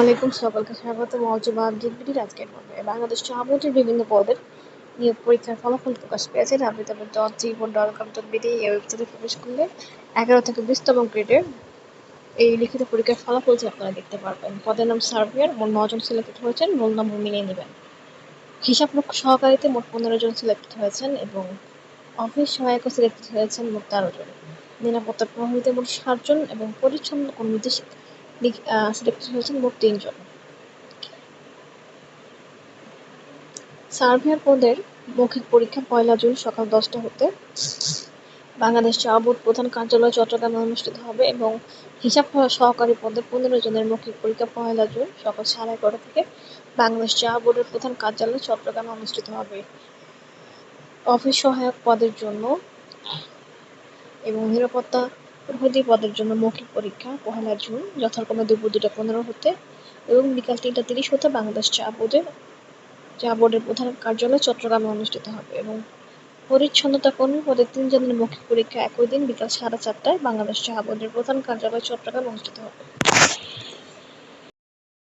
আলাইকুম সকলকে স্বাগত মহজুবা ডিগ্রির আজকের পর্বে। বাংলাদেশ চাবুটের বিভিন্ন পদের নিয়োগ পরীক্ষার ফলাফল প্রকাশ পেয়েছে। W W dot gboard dot com dot BD এই ওয়েবসাইটে প্রবেশ করলে এগারো থেকে বিশতম গ্রেডের এই লিখিত পরীক্ষার ফলাফলটি আপনারা দেখতে পারবেন। পদের নাম সার্ভেয়ার, মোট নজন সিলেক্টেড হয়েছেন, রোল নম্বর মিলিয়ে নেবেন। হিসাব রক্ষক সহকারীতে মোট পনেরো জন সিলেক্টেড হয়েছেন এবং অফিস সহায়কও সিলেক্টেড হয়েছেন মোট তেরো জন। নিরাপত্তা প্রহরীতে মোট ষাটজন এবং পরিচ্ছন্ন কর্মীতে সিলেক্টেড হয়েছেন মোট তিনজন। সার্ভেয়ার পদের মৌখিক পরীক্ষা পয়লা জুন সকাল দশটা হতে বাংলাদেশ চা বোর্ড প্রধান কার্যালয় চট্টগ্রামে অনুষ্ঠিত হবে এবং হিসাব সহকারী পদে পনেরো জনের মৌখিক পরীক্ষা পয়লা জুন সকাল সাড়ে এগারোটা থেকে বাংলাদেশ চা বোর্ডের প্রধান কার্যালয় চট্টগ্রামে অনুষ্ঠিত হবে। অফিস সহায়ক পদের জন্য এবং নিরাপত্তা প্রহরী পদের জন্য মৌখিক পরীক্ষা, পহেলা জুন, যথাক্রমে দুপুর দুটা পনেরো হতে এবং বিকাল তিনটা তিরিশ হতে বাংলাদেশ চা বোর্ডের চা বোর্ডের প্রধান কার্যালয় চট্টগ্রামে অনুষ্ঠিত হবে এবং পরিচ্ছন্নতা কর্মী পদের তিনজনের মৌখিক পরীক্ষা একই দিন বিকাল সাড়ে চারটায় বাংলাদেশ চা বোর্ডের প্রধান কার্যালয় চট্টগ্রামে অনুষ্ঠিত হবে।